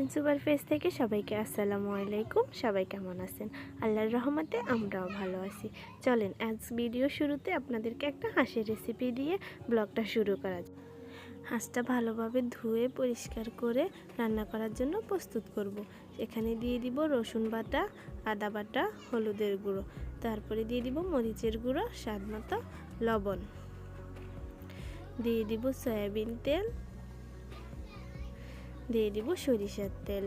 Kitchen super face থেকে সবাইকে আসসালামু আলাইকুম। সবাই কেমন আছেন? আল্লাহর রহমতে আমরাও ভালো আছি। চলেন, আজ ভিডিও শুরুতে আপনাদেরকে একটা হাঁসের রেসিপি দিয়ে ব্লগটা শুরু করা যাক। হাঁসটা ভালোভাবে ধুয়ে, পরিষ্কার করে রান্না করার জন্য প্রস্তুত করব। এখানে দিয়ে দিব রসুন বাটা, আদা বাটা, হলুদের গুঁড়ো। তারপরে দিয়ে দিব মরিচের গুঁড়ো, স্বাদ মতো লবণ। দিয়ে দিব সয়াবিন তেল দিয়ে দিব সরিষার তেল।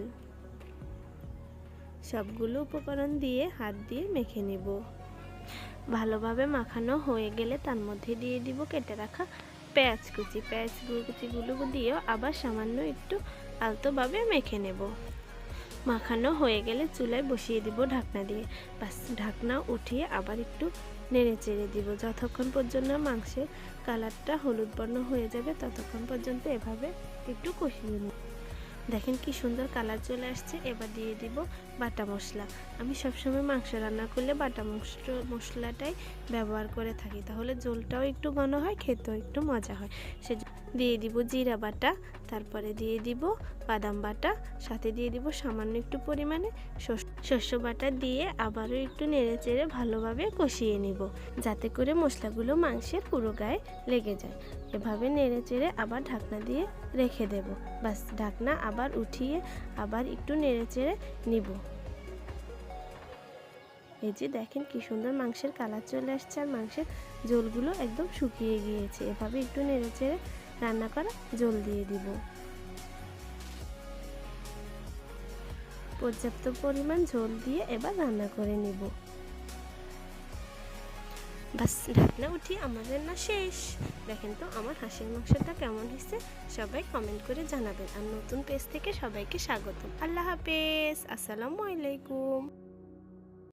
সবগুলো উপকরণ দিয়ে হাত দিয়ে মেখে নেব। ভালোভাবে মাখানো হয়ে গেলে তার মধ্যে দিয়ে দিব কেটে রাখা পেঁয়াজ কুচি। পেঁয়াজ কুচিগুলো দিয়েও আবার সামান্য একটু আলতোভাবে মেখে নেব। মাখানো হয়ে গেলে চুলায় বসিয়ে দিব ঢাকনা দিয়ে। বাস, ঢাকনা উঠিয়ে আবার একটু নেড়ে চেড়ে দিব। যতক্ষণ পর্যন্ত মাংসের কালারটা হলুদ বর্ণ হয়ে যাবে, ততক্ষণ পর্যন্ত এভাবে একটু কষিয়ে নেব। দেখেন কি সুন্দর কালার চলে আসছে, এবার দিয়ে দিব বাটা মশলা। আমি সবসময় মাংস রান্না করলে বাটা মশলাটাই ব্যবহার করে থাকি, তাহলে ঝোলটাও একটু ঘন হয়, খেতেও একটু মজা হয়। সে দিয়ে দিব জিরা বাটা, তারপরে দিয়ে দিব বাদাম বাটা, সাথে দিয়ে দিব সামান্য একটু পরিমাণে শস্য বাটা দিয়ে আবারও একটু নেড়ে চেড়ে ভালোভাবে কষিয়ে নিব, যাতে করে মশলাগুলো মাংসের পুরো গায়ে লেগে যায়। এভাবে নেড়ে চেড়ে আবার ঢাকনা দিয়ে রেখে দেব। বাস, ঢাকনা আবার উঠিয়ে আবার একটু নেড়ে চেড়ে নিব। এই যে দেখেন কি সুন্দর মাংসের কালার চলে আসছে আর মাংসের জলগুলো একদম শুকিয়ে গিয়েছে। এভাবে একটু নেড়ে চেড়ে রান্না করা, জল দিয়ে দিব। পর্যাপ্ত পরিমাণ ঝোল দিয়ে এবার রান্না করে নিব। বাস ঢাকনা উঠি আমাদের না শেষ। দেখেন তো আমার হাঁসের মাংসটা কেমন হয়েছে, সবাই কমেন্ট করে জানাবেন। আর নতুন পেজ থেকে সবাইকে স্বাগতম। আল্লাহ হাফেজ, আসসালামু আলাইকুম।